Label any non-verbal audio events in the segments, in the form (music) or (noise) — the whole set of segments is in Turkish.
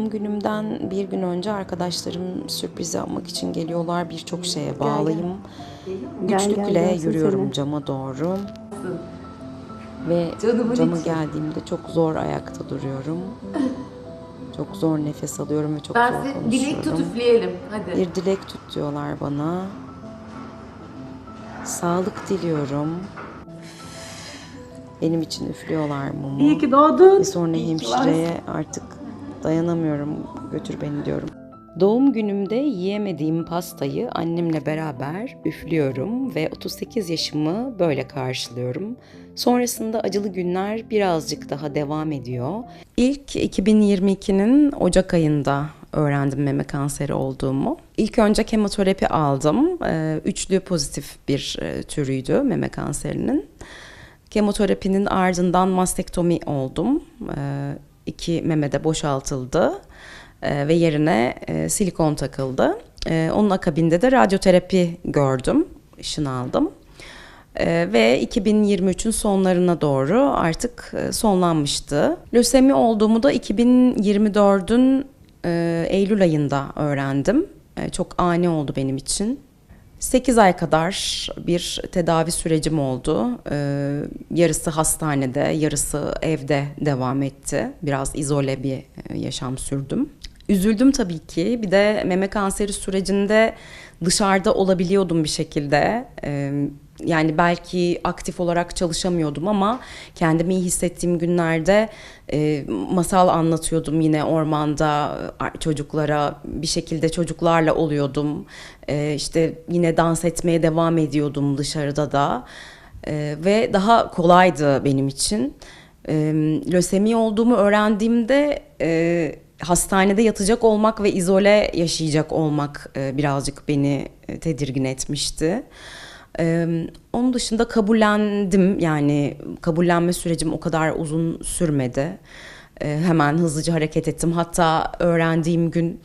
Doğum günümden bir gün önce arkadaşlarım sürpriz yapmak için geliyorlar. Birçok şeye bağlıyım. Güçlükle yürüyorum seni. cama doğru. Ve Canımın cama içi. geldiğimde çok zor ayakta duruyorum. Çok zor nefes alıyorum ve çok Ben zor konuşuyorum. dilek tut üfleyelim. Hadi. Bir dilek tut diyorlar bana. Sağlık diliyorum. Benim için üflüyorlar mumu. İyi ki doğdun. Ve sonra hemşireye artık dayanamıyorum götür beni diyorum. Doğum günümde yiyemediğim pastayı annemle beraber üflüyorum ve 38 yaşımı böyle karşılıyorum. Sonrasında acılı günler birazcık daha devam ediyor. İlk 2022'nin Ocak ayında öğrendim meme kanseri olduğumu. İlk önce kemoterapi aldım. Ee, Üçlü pozitif bir e, türüydü meme kanserinin. Kemoterapinin ardından mastektomi oldum. İki meme de boşaltıldı Ee, ve yerine e, silikon takıldı. Ee, onun akabinde de radyoterapi gördüm, ışın aldım. Ee, ve 2023'ün sonlarına doğru artık e, sonlanmıştı. Lösemi olduğumu da 2024'ün e, Eylül ayında öğrendim. E, çok ani oldu benim için. 8 ay kadar bir tedavi sürecim oldu. Ee, yarısı hastanede, yarısı evde devam etti. Biraz izole bir e, yaşam sürdüm. Üzüldüm tabii ki. Bir de meme kanseri sürecinde dışarıda olabiliyordum bir şekilde. Yani belki aktif olarak çalışamıyordum ama kendimi iyi hissettiğim günlerde masal anlatıyordum yine ormanda çocuklara bir şekilde çocuklarla oluyordum E, işte yine dans etmeye devam ediyordum dışarıda da ve daha kolaydı benim için lösemi olduğumu öğrendiğimde hastanede yatacak olmak ve izole yaşayacak olmak e, birazcık beni e, tedirgin etmişti. Ee, onun dışında kabullendim yani kabullenme sürecim o kadar uzun sürmedi. Ee, hemen hızlıca hareket ettim. Hatta öğrendiğim gün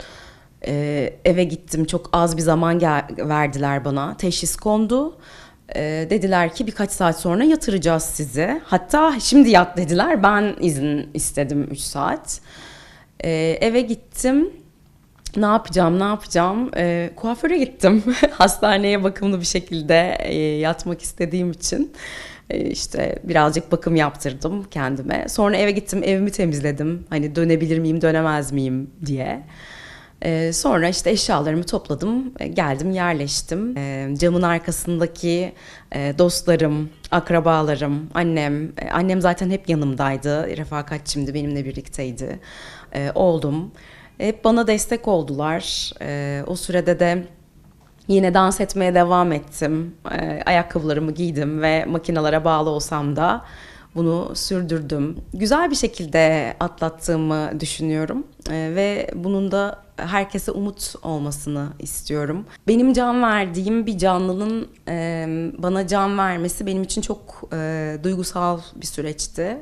e, eve gittim. Çok az bir zaman gel- verdiler bana. Teşhis kondu. Ee, dediler ki birkaç saat sonra yatıracağız sizi. Hatta şimdi yat dediler. Ben izin istedim 3 saat. Ee, eve gittim. Ne yapacağım, ne yapacağım? Ee, kuaföre gittim. (laughs) Hastaneye bakımlı bir şekilde e, yatmak istediğim için. E, işte birazcık bakım yaptırdım kendime. Sonra eve gittim, evimi temizledim. Hani dönebilir miyim, dönemez miyim diye. E, sonra işte eşyalarımı topladım, e, geldim, yerleştim. E, camın arkasındaki e, dostlarım, akrabalarım, annem, e, annem zaten hep yanımdaydı. Refakatçimdi, benimle birlikteydi. E, oldum. Hep bana destek oldular. Ee, o sürede de yine dans etmeye devam ettim. Ee, ayakkabılarımı giydim ve makinalara bağlı olsam da bunu sürdürdüm. Güzel bir şekilde atlattığımı düşünüyorum Ee, ve bunun da herkese umut olmasını istiyorum. Benim can verdiğim bir canlının e, bana can vermesi benim için çok e, duygusal bir süreçti.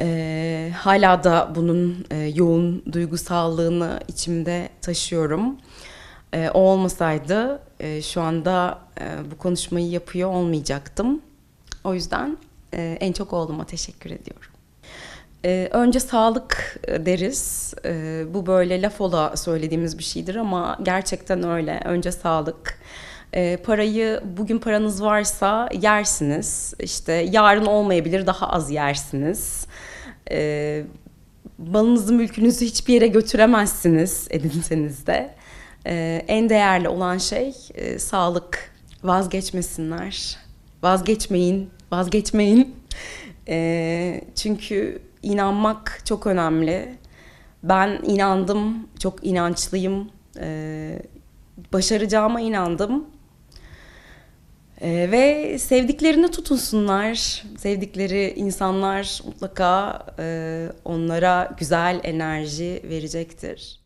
Ee, hala da bunun e, yoğun duygusallığını içimde taşıyorum. Ee, o olmasaydı e, şu anda e, bu konuşmayı yapıyor olmayacaktım. O yüzden e, en çok oğluma teşekkür ediyorum. Ee, önce sağlık e, deriz. Ee, bu böyle laf ola söylediğimiz bir şeydir ama gerçekten öyle. Önce sağlık. Ee, parayı bugün paranız varsa yersiniz. İşte yarın olmayabilir daha az yersiniz. Ee, malınızı mülkünüzü hiçbir yere götüremezsiniz edinseniz de. Ee, en değerli olan şey e, sağlık. Vazgeçmesinler. Vazgeçmeyin. Vazgeçmeyin. Ee, çünkü inanmak çok önemli. Ben inandım, çok inançlıyım. Ee, başaracağıma inandım. Ee, ve sevdiklerini tutunsunlar. Sevdikleri insanlar mutlaka e, onlara güzel enerji verecektir.